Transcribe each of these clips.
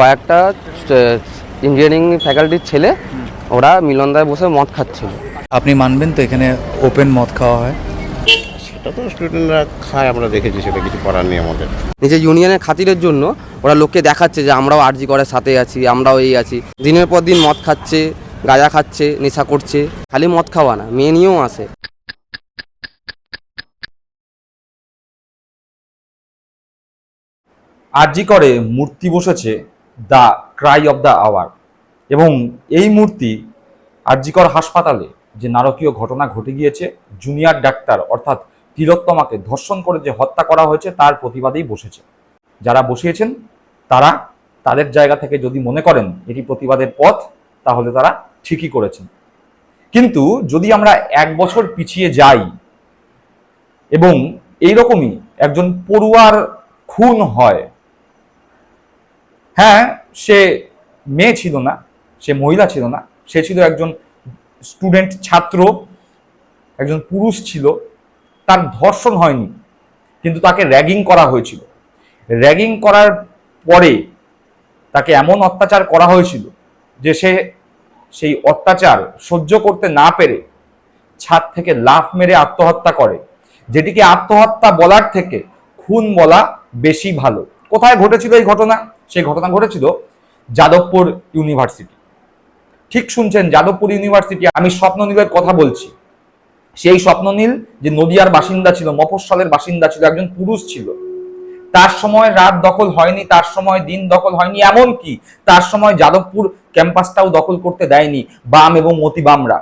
কয়েকটা ইঞ্জিনিয়ারিং ফ্যাকাল্টির ছেলে ওরা মিলনদায় বসে মদ খাচ্ছিল আপনি মানবেন তো এখানে ওপেন মদ খাওয়া হয়? সেটা তো স্টুডেন্টরা খায় আমরা দেখেছি সেটা কিছু করার নেই আমাদের। নিজের ইউনিয়নের খাতিরের জন্য ওরা লোককে দেখাচ্ছে যে আমরাও আরজি করার সাথে আছি আমরাও এই আছি। দিনের পর দিন মদ খাচ্ছে গাঁজা খাচ্ছে নেশা করছে খালি মদ খাওয়া না মেয়ে নিয়েও আসে। আরজি করে মূর্তি বসেছে the cry of the hour. এবং এই মূর্তি আরজিকর হাসপাতালে যে নারকীয় ঘটনা ঘটে গিয়েছে, জুনিয়র ডাক্তার অর্থাৎ তিলোত্তমাকে ধর্ষণ করে যে হত্যা করা হয়েছে, তার প্রতিবাদেই বসেছে। যারা বসিয়েছেন, তারা তাদের জায়গা থেকে যদি মনে করেন এটি প্রতিবাদের পথ, তাহলে তারা ঠিকই করেছেন। কিন্তু যদি আমরা এক বছর পিছিয়ে যাই, এবং এইরকমই একজন পড়ুয়ার খুন হয় হ্যাঁ সে মেয়ে ছিল না, সে মহিলা ছিল না, সে ছিল একজন স্টুডেন্ট ছাত্র, একজন পুরুষ ছিল, তার ধর্ষণ হয়নি, কিন্তু তাকে র্যাগিং করা হয়েছিল। র্যাগিং করার পরে তাকে এমন অত্যাচার করা হয়েছিল যে সে সেই অত্যাচার সহ্য করতে না পেরে ছাদ থেকে লাফ মেরে আত্মহত্যা করে, যেটিকে আত্মহত্যা বলার থেকে খুন বলা বেশি ভালো। কোথায় ঘটেছিল এই ঘটনা? সেই ঘটনা ঘটেছিল যাদবপুর ইউনিভার্সিটি। ঠিক শুনছেন, যাদবপুর ইউনিভার্সিটি, আমি স্বপ্ননীলের কথা বলছি। সেই স্বপ্ননীল যে নদিয়ার বাসিন্দা ছিল, মফস্বলের বাসিন্দা ছিল, একজন পুরুষ ছিল। তার সময় রাত দখল হয়নি, তার সময় দিন দখল হয়নি এমন কি তার সময় যাদবপুর ক্যাম্পাসটাও দখল করতে দেয়নি, বাম এবং মতিবামরা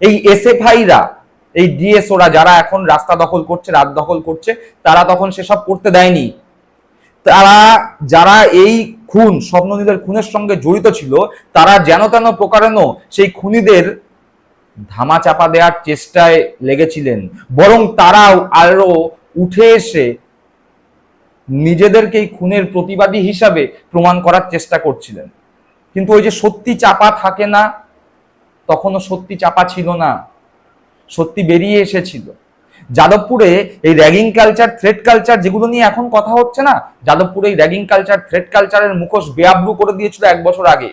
এই এসএফআইরা, এই ডিএসওরা যারা এখন রাস্তা দখল করছে, রাত দখল করছে, তারা তখন সেসব করতে দেয়নি। তারা, যারা এই খুন স্বপ্ননীলের খুনের সঙ্গে জড়িত ছিল, তারা যেন তেন প্রকারেণ সেই খুনিদের ধামা চাপা দেওয়ার চেষ্টায় লেগেছিলেন। বরং তারাও আরও উঠে এসে নিজেদেরকেই খুনের প্রতিবাদী হিসাবে প্রমাণ করার চেষ্টা করছিলেন। কিন্তু ওই যে সত্যি চাপা থাকে না, তখনও সত্যি চাপা ছিল না। সত্যি বেরিয়ে এসেছিল। যাদবপুরে এই র্যাগিং কালচার থ্রেড কালচার যেগুলো নিয়ে এখন কথা হচ্ছে না, যাদবপুরে এই র্যাগিং কালচার থ্রেড কালচারের মুখোশ বেআব্রু করে দিয়েছিল এক বছর আগে।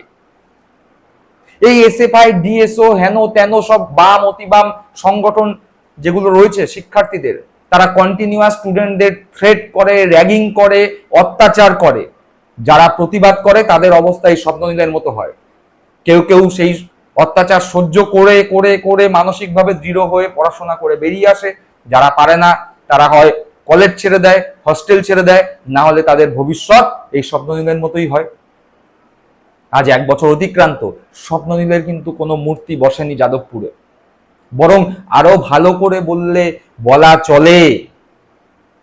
এই এসএফআই ডিএসও হেন তেন সব বাম, অতিবাম সংগঠন যেগুলো রয়েছে শিক্ষার্থীদের, তারা কন্টিনিউয়াস স্টুডেন্টদের থ্রেট করে র্যাগিং করে, অত্যাচার করে। যারা প্রতিবাদ করে, তাদের অবস্থা এই স্বপ্ননীলের মতো হয়। কেউ কেউ সেই অত্যাচার সহ্য করে করে করে মানসিকভাবে দৃঢ় হয়ে পড়াশোনা করে বেরিয়ে আসে। যারা পারে না, তারা হয় কলেজ ছেড়ে দেয় হস্টেল ছেড়ে দেয়, না হলে তাদের ভবিষ্যৎ এই স্বপ্ননীলের মতোই হয়। আজ এক বছর অতিক্রান্ত, স্বপ্ননীলের কিন্তু কোনো মূর্তি বসেনি যাদবপুরে। বরং আরও ভালো করে বললে বলা চলে,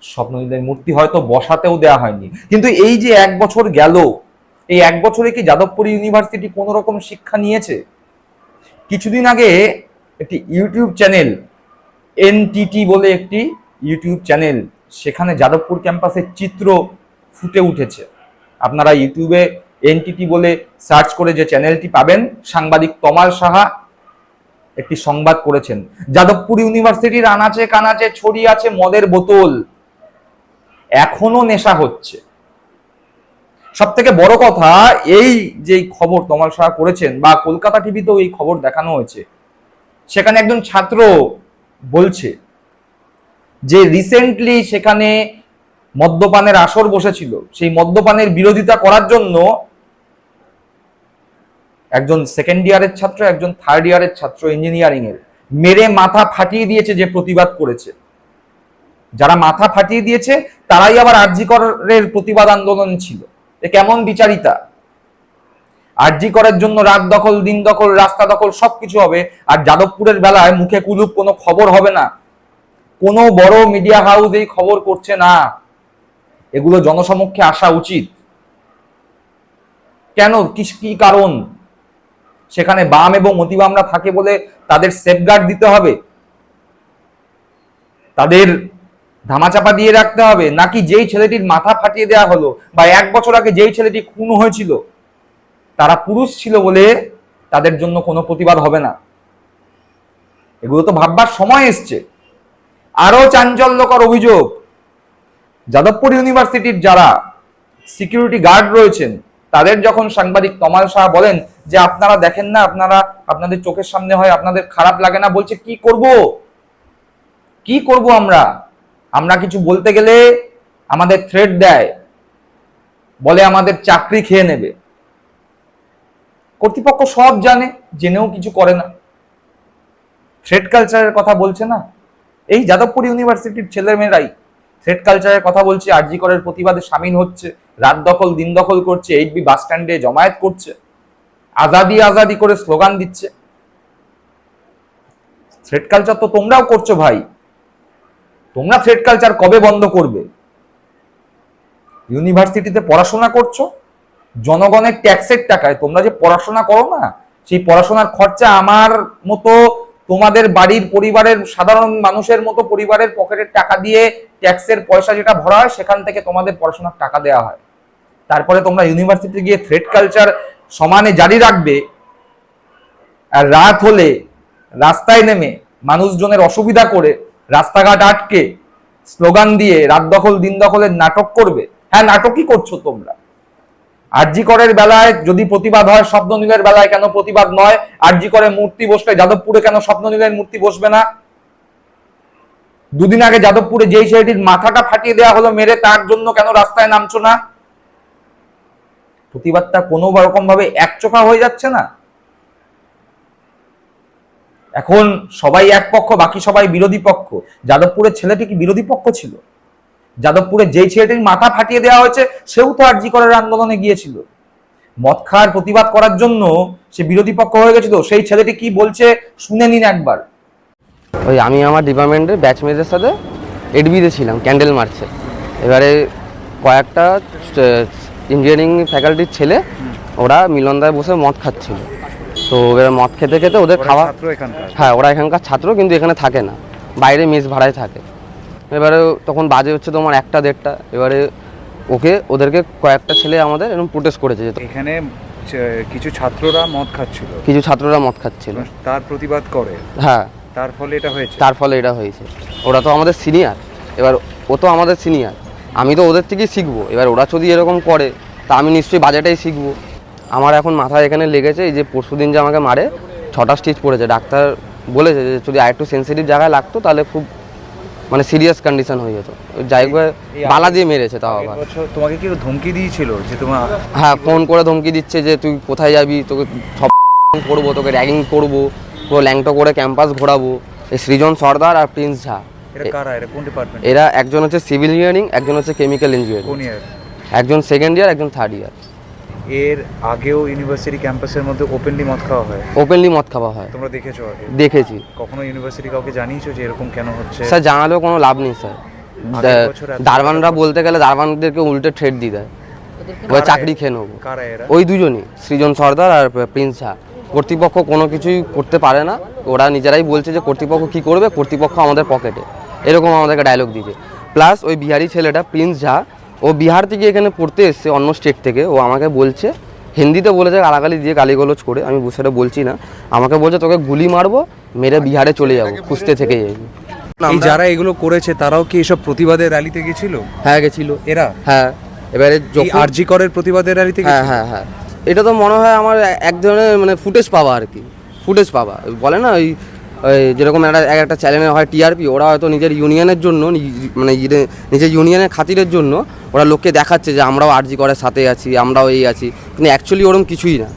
স্বপ্ননীলের মূর্তি হয়তো বসাতেও দেওয়া হয়নি। কিন্তু এই যে এক বছর গেল, এই এক বছরে কি যাদবপুর ইউনিভার্সিটি কোনো রকম শিক্ষা নিয়েছে? কিছুদিন আগে একটি ইউটিউব চ্যানেল এনটিটি বলে একটি ইউটিউব চ্যানেল সেখানে যাদবপুর ক্যাম্পাসের চিত্র ফুটে উঠেছে। আপনারা ইউটিউবে এনটিটি বলে সার্চ করে যে চ্যানেলটি পাবেন, সাংবাদিক তমাল সাহা একটি সংবাদ করেছেন। যাদবপুর ইউনিভার্সিটির আনাচে কানাচে ছড়িয়ে আছে মদের বোতল। এখনও নেশা হচ্ছে। সব থেকে বড় কথা, এই যে খবর তমাল সাহা করেছেন, বা কলকাতা টিভিতেও এই খবর দেখানো হয়েছে, সেখানে একজন ছাত্র বলছে যে রিসেন্টলি সেখানে মদ্যপানের আসর বসেছিল। সেই মদ্যপানের বিরোধিতা করার জন্য একজন সেকেন্ড ইয়ারের ছাত্র, একজন থার্ড ইয়ারের ছাত্র ইঞ্জিনিয়ারিং এর মেরে মাথা ফাটিয়ে দিয়েছে যে প্রতিবাদ করেছে। যারা মাথা ফাটিয়ে দিয়েছে, তারাই আবার আরজিকরের প্রতিবাদ আন্দোলন ছিল। এ কেমন বিচারিতা? আরজি করার জন্য রাত দখল, দিন দখল, রাস্তা দখল, সবকিছু হবে। আর যাদবপুরের বেলায় মুখে কুলুপ, কোনো খবর হবে না। কোনো বড় মিডিয়া হাউস এই খবর করছে না। এগুলো জনসমক্ষে আসা উচিত। কেন? কি কি কারণ? সেখানে বাম এবং মতিবামরা থাকে বলে তাদের সেফগার্ড দিতে হবে। তাদের ধামাচাপা দিয়ে রাখতে হবে। নাকি যেই ছেলেটির মাথা ফাটিয়ে দেওয়া হলো বা এক বছর আগে যেই ছেলেটি খুন হয়েছিল তারা পুরুষ ছিল বলে তাদের জন্য কোনো প্রতিবাদ হবে না। এগুলো তো ভাববার সময় এসছে। আরও চাঞ্চল্যকর অভিযোগ, যাদবপুর ইউনিভার্সিটির যারা সিকিউরিটি গার্ড রয়েছেন, তাদের যখন সাংবাদিক তমাল শাহ বলেন যে আপনারা দেখেন না, আপনারা, আপনাদের চোখের সামনে হয়, আপনাদের খারাপ লাগে না, বলছে, কি করব? কি করব আমরা? আমরা কিছু বলতে গেলে আমাদের থ্রেড দেয়, বলে আমাদের চাকরি খেয়ে নেবে। কর্তৃপক্ষ সব জানে, জেনেও কিছু করে না। থ্রেড কালচারের কথা বলছে না? এই যাদবপুর ইউনিভার্সিটির ছেলেমেয়েরাই থ্রেড কালচারের কথা বলছে, আরজি করের প্রতিবাদে সামিল হচ্ছে, রাত দখল, দিন দখল করছে, এইচবি বাস স্ট্যান্ডে জমায়েত করছে, আজাদি আজাদি করে স্লোগান দিচ্ছে। থ্রেড কালচার তো তোমরাও করছ ভাই। তোমরা থ্রেড কালচার কবে বন্ধ করবে? ইউনিভার্সিটিতে পড়াশোনা করছ? জনগণের ট্যাক্সের টাকায় তোমরা যে পড়াশোনা করো না, সেই পড়াশোনার খরচা আমার মতো তোমাদের বাড়ির পরিবারের সাধারণ মানুষের মতো পরিবারের পকেটের টাকা দিয়ে ট্যাক্সের পয়সা যেটা ভরা হয়, সেখান থেকে তোমাদের পড়াশোনার টাকা দেওয়া হয়। তারপরে তোমরা ইউনিভার্সিটি গিয়ে থ্রেড কালচার সমানে জারি রাখবে আর রাত হলে রাস্তায় নেমে মানুষজনের অসুবিধা করে রাস্তাঘাট আটকে স্লোগান দিয়ে রাত দখল, দিন দখলের নাটক করবে। হ্যাঁ নাটকই করছ তোমরা। আরজি করের বেলায় যদি প্রতিবাদ হয়, স্বপ্ননীলের বেলায় কেন প্রতিবাদ নয়? আরজি করে মূর্তি বসলে যাদবপুরে কেন স্বপ্ননীলের মূর্তি বসবে না? দুদিন আগে যাদবপুরে যেই ছেলেটির মাথাটা ফাটিয়ে দেওয়া হলো মেরে, তার জন্য কেন রাস্তায় নামছো না? প্রতিবাদটা কোনো রকম ভাবে একচোখা হয়ে যাচ্ছে না? এখন সবাই এক পক্ষ, বাকি সবাই বিরোধী পক্ষ। যাদবপুরের ছেলেটি কি বিরোধী পক্ষ ছিল? যাদবপুরে যেই ছেলেটির মাথা ফাটিয়ে দেওয়া হয়েছে সেও তো আরজি করার আন্দোলনে গিয়েছিল। মদ খাওয়ার প্রতিবাদ করার জন্য সে বিরোধী পক্ষ হয়ে গেছিল। সেই ছেলেটি কি বলছে শুনে নিন একবার। ওই আমি আমার ডিপার্টমেন্টের ব্যাচমেটদের সাথে এডবিতে ছিলাম ক্যান্ডেল মার্চে এবারে কয়েকটা ইঞ্জিনিয়ারিং ফ্যাকাল্টির ছেলে ওরা মিলনদায় বসে মদ খাচ্ছিল। তো এবার মদ খেতে খেতে ওদের খাওয়া হ্যাঁ ওরা এখানকার ছাত্র কিন্তু এখানে থাকে না। বাইরে মেস ভাড়ায় থাকে। এবারে তখন বাজে হচ্ছে তোমার একটা দেড়টা। এবারে ওকে ওদেরকে কয়েকটা ছেলে আমাদের এরকম প্রোটেস্ট করেছে যে এখানে কিছু ছাত্ররা মদ খাচ্ছিল। কিছু ছাত্ররা মদ খাচ্ছিল। তার প্রতিবাদ করে। হ্যাঁ। তার ফলে এটা হয়েছে। তার ফলে এটা হয়েছে। ওরা তো আমাদের সিনিয়র এবার ও তো আমাদের সিনিয়র আমি তো ওদের থেকেই শিখব। এবার ওরা যদি এরকম করে তা আমি নিশ্চয়ই বাজেটাই শিখব। আমার এখন মাথায় এখানে লেগেছে এই যে পরশু দিন যে আমাকে মারে ছটা স্টিচ পড়েছে। ডাক্তার বলেছে যে যদি আরেকটু সেন্সিটিভ জায়গায় লাগতো তাহলে খুব মানে সিরিয়াস কন্ডিশন হয়ে যেত। এই বালা দিয়ে মেরেছে তাও আবার। তোমাকে কি ধমকি দিয়েছিল যে তোমার হ্যাঁ ফোন করে ধমকি দিচ্ছে যে তুই কোথায় যাবি তোকে সব করব তোকে র্যাগিং করব পুরো ল্যাংটো করে ক্যাম্পাস ঘোরাবো। এই সৃজন সর্দার আর প্রিন্স ঝা। এটা কারা? এটা কোন ডিপার্টমেন্ট এরা একজন হচ্ছে সিভিল ইঞ্জিনিয়ারিং একজন হচ্ছে কেমিক্যাল ইঞ্জিনিয়ারিং কোন ইয়ার একজন সেকেন্ড ইয়ার একজন থার্ড ইয়ার এর আগেও ইউনিভার্সিটি ক্যাম্পাসের মধ্যে ওপেনলি মদ খাওয়া হয়? ওপেনলি মদ খাওয়া হয়। তোমরা দেখেছ আগে? দেখেছি। কখনো ইউনিভার্সিটি কাউকে জানিয়েছো যে এরকম কেন হচ্ছে? স্যার জানালেও কোনো লাভ নেই স্যার। দারবানরা বলতে গেলে দারবানদেরকে উল্টে থ্রেড দিয়ে দেয়। ওই চাকরি খেয়ে নেব। ওই দুজনই সৃজন সর্দার আর প্রিন্স ঝা। কর্তৃপক্ষ কোনো কিছুই করতে পারে না। ওরা নিজেরাই বলছে যে কর্তৃপক্ষ কি করবে? কর্তৃপক্ষ আমাদের পকেটে। এরকম আমাদেরকে ডায়লগ দিয়েছে প্লাস ওই বিহারি ছেলেটা প্রিন্স ঝা ও বিহার থেকে এখানে পড়তে এসছে অন্য স্টেট থেকে। ও আমাকে বলছে হিন্দিতে বলেছে গালাগালি দিয়ে গালিগলোজ করে। আমি সেটা বলছি না। আমাকে বলছে তোকে গুলি মারবো মেরে বিহারে চলে যাব খুঁজতে থেকে যাবি। এই যারা এগুলো করেছে তারাও কি এসব প্রতিবাদের র্যালিতে গেছিল? হ্যাঁ গেছিল। এরা? হ্যাঁ এবারে আরজি করের প্রতিবাদের র্যালিতে হ্যাঁ হ্যাঁ হ্যাঁ। এটা তো মনে হয় আমার এক ধরনের মানে ফুটেজ পাওয়া আর কি। ফুটেজ পাওয়া। বলে না ওই ওই যেরকম একটা, এক একটা চ্যানেলে হয় টিআরপি ওরা হয়তো নিজের ইউনিয়নের জন্য মানে নিজের ইউনিয়নের খাতিরের জন্য ওরা লোককে দেখাচ্ছে যে আমরাও আরজি করার সাথে আছি, আমরাও এই আছি। কিন্তু অ্যাকচুয়ালি ওরম কিছুই না।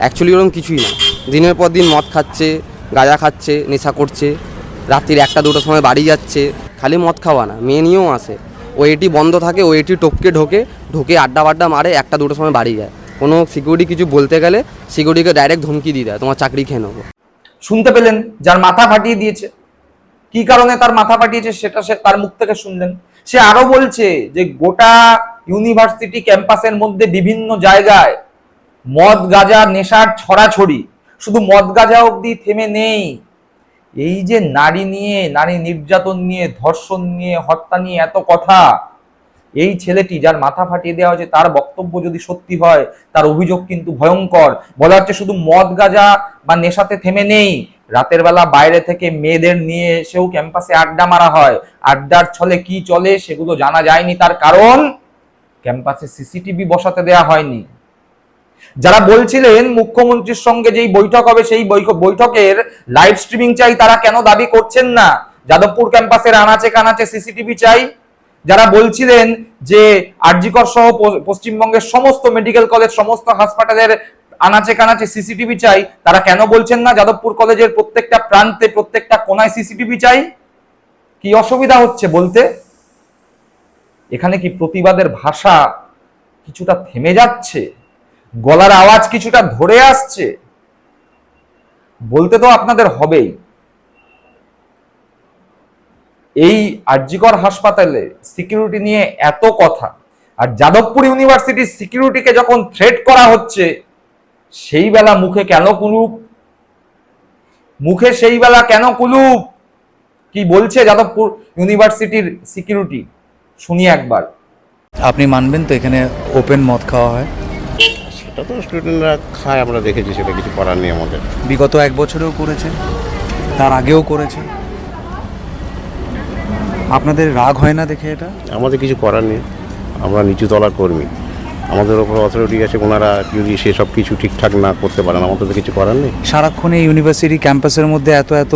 অ্যাকচুয়ালি ওরম কিছুই না। দিনের পর দিন মদ খাচ্ছে, গাঁজা খাচ্ছে, নেশা করছে। রাত্রির একটা দুটোর সময় বাড়ি যাচ্ছে। খালি মদ খাওয়া না, মেয়ে নিয়েও আসে। ও এটি বন্ধ থাকে ও এটি টপকে ঢোকে ঢোকে আড্ডা বাড্ডা মারে, একটা দুটোর সময় বাড়ি যায়। কোনো সিকিউরিটি কিছু বলতে গেলে সিকিউরিটিকে ডাইরেক্ট ধমকি দিয়ে দেয়, তোমার চাকরি খেয়ে নেব। শুনতে পেলেন, যার মাথা ফাটিয়ে দিয়েছে। কি কারণে তার মাথা ফাটিয়েছে সেটা সে তার মুখ থেকে শুনলেন। সে আরও বলছে যে গোটা ইউনিভার্সিটি ক্যাম্পাসের মধ্যে বিভিন্ন জায়গায় মদ গাজা নেশার ছড়াছড়ি। শুধু মদ গাজা অবধি থেমে নেই। এই যে নারী নিয়ে, নারী নির্যাতন নিয়ে, ধর্ষণ নিয়ে, হত্যা নিয়ে এত কথা এই ছেলেটি যার মাথা ফাটিয়ে দেওয়া হয়েছে, তার বক্তব্য যদি সত্যি হয়, তার অভিযোগ কিন্তু ভয়ঙ্কর। বলা হচ্ছে শুধু মদ গাজা বা নেশাতে থেমে নেই। রাতের বেলা বাইরে থেকে মেয়েদের নিয়ে এসেও ক্যাম্পাসে আড্ডা মারা হয়। আড্ডার ছলে কি চলে সেগুলো জানা যায়নি তার কারণ ক্যাম্পাসে সিসিটিভি বসাতে দেয়া হয়নি। যারা বলছিলেন মুখ্যমন্ত্রীর সঙ্গে যেই বৈঠক হবে, সেই বৈঠকের লাইভ স্ট্রিমিং চাই, তারা কেন দাবি করছেন না? যাদবপুর ক্যাম্পাসের আনাচে কানাচে সিসিটিভি চাই। যারা বলছিলেন যে আরজিকর সহ পশ্চিমবঙ্গের সমস্ত মেডিকেল কলেজ সমস্ত হাসপাতালের আনাচে কানাচে সিসিটিভি চাই, তারা কেন বলছেন না? যাদবপুর কলেজের প্রত্যেকটা প্রান্তে, প্রত্যেকটা কোনায় সিসিটিভি চাই? কি অসুবিধা হচ্ছে বলতে? এখানে কি প্রতিবাদের ভাষা কিছুটা থেমে যাচ্ছে? গলার আওয়াজ কিছুটা ধরে আসছে? বলতে তো আপনাদের হবেই। এই আরজিকর হাসপাতালে সিকিউরিটি নিয়ে এত কথা। আর যাদবপুর ইউনিভার্সিটির সিকিউরিটিকে যখন থ্রেট করা হচ্ছে সেই বেলা মুখে কেন কুলুপ? মুখে সেই বেলা কেন কুলুপ? কি বলছে যাদবপুর ইউনিভার্সিটির সিকিউরিটি শুনি একবার। আপনি মানবেন তো এখানে ওপেন মদ খাওয়া হয়? সেটা তো স্টুডেন্টরা খায় আমরা দেখেছি সেটা কিছু করার নেই আমাদের। বিগত এক বছরেও করেছে তার আগেও করেছে। আপনাদের রাগ হয় না দেখে এটা? আমাদের কিছু করার নেই। আমরা নিচু তলার কর্মী। আমাদের ওপর অথরিটি আছে ওনারা যদি সেসব কিছু ঠিকঠাক না করতে পারেন আমাদের তো কিছু করার নেই। সারাক্ষণ এই ইউনিভার্সিটি ক্যাম্পাসের মধ্যে এত এত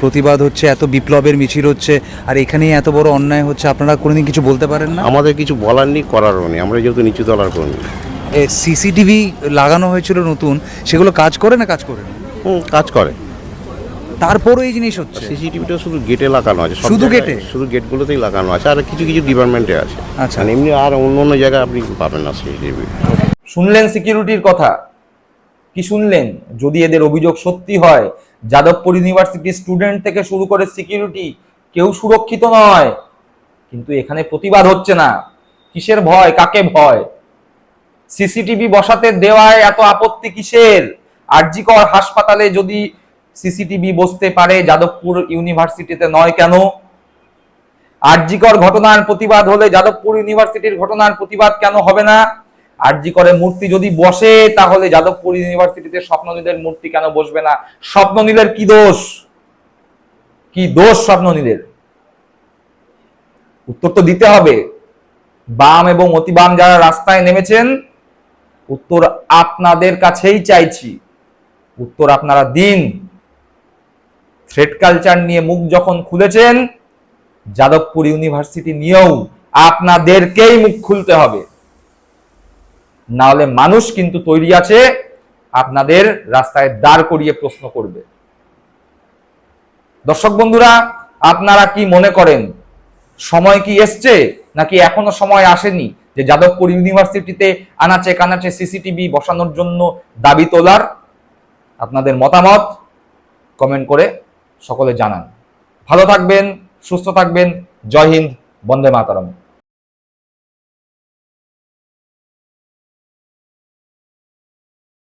প্রতিবাদ হচ্ছে এত বিপ্লবের মিছিল হচ্ছে আর এখানেই এত বড় অন্যায় হচ্ছে আপনারা কোনোদিন কিছু বলতে পারেন না? আমাদের কিছু বলার নেই করারও নেই। আমরা যেহেতু নিচু তলার কর্মী সিসিটিভি লাগানো হয়েছিল নতুন সেগুলো কাজ করে না কাজ করে কাজ করে। তারপরও এই জিনিস হচ্ছে। সিসিটিভিটা শুধু গেটে লাগানো আছে শুধু গেটে? শুধু গেটগুলোতেই লাগানো আছে আর কিছু কিছু ডিপার্টমেন্টে আছে। আচ্ছা। মানে এমনি আর অন্য অন্য জায়গায় আপনি পাবেন না সিসিটিভি শুনলেন সিকিউরিটির কথা? কি শুনলেন? যদি এদের অভিযোগ সত্যি হয় যাদবপুর ইউনিভার্সিটির স্টুডেন্ট থেকে শুরু করে সিকিউরিটি কেউ সুরক্ষিত নয়। কিন্তু এখানে প্রতিবাদ হচ্ছে না। কিসের ভয়? কাকে ভয়? সিসিটিভি বসাতে দেওয়ায় এত আপত্তি কিসের? আরজিকর হাসপাতালে যদি সিসিটিভি বসতে পারে যাদবপুর ইউনিভার্সিটিতে নয় কেন? আরজিকর ঘটনার প্রতিবাদ হলে যাদবপুর ইউনিভার্সিটির ঘটনার প্রতিবাদ কেন হবে না? আরজিকরের মূর্তি যদি বসে, তাহলে যাদবপুর ইউনিভার্সিটিতে স্বপ্ননীলের মূর্তি কেন বসবে না? স্বপ্ননীলের কি দোষ? কি দোষ স্বপ্ননীলের? উত্তর তো দিতে হবে। বাম এবং অতিবাম যারা রাস্তায় নেমেছেন, উত্তর আপনাদের কাছেই চাইছি। উত্তর আপনারা দিন। থ্রেড কালচার নিয়ে মুখ যখন খুলেছেন, যাদবপুর ইউনিভার্সিটি নিয়েও আপনাদেরকেই মুখ খুলতে হবে। না হলে মানুষ কিন্তু তৈরি আছে, আপনাদের রাস্তায় দাঁড় করিয়ে প্রশ্ন করবে। দর্শক বন্ধুরা, আপনারা কি মনে করেন, সময় কি এসছে, নাকি এখনও সময় আসেনি যে যাদবপুর ইউনিভার্সিটিতে আনাচে কানাচে সিসিটিভি বসানোর জন্য দাবি তোলার? আপনাদের মতামত কমেন্ট করে সকলে জানান। ভালো থাকবেন সুস্থ থাকবেন। জয় হিন্দ বন্দে মাতারম।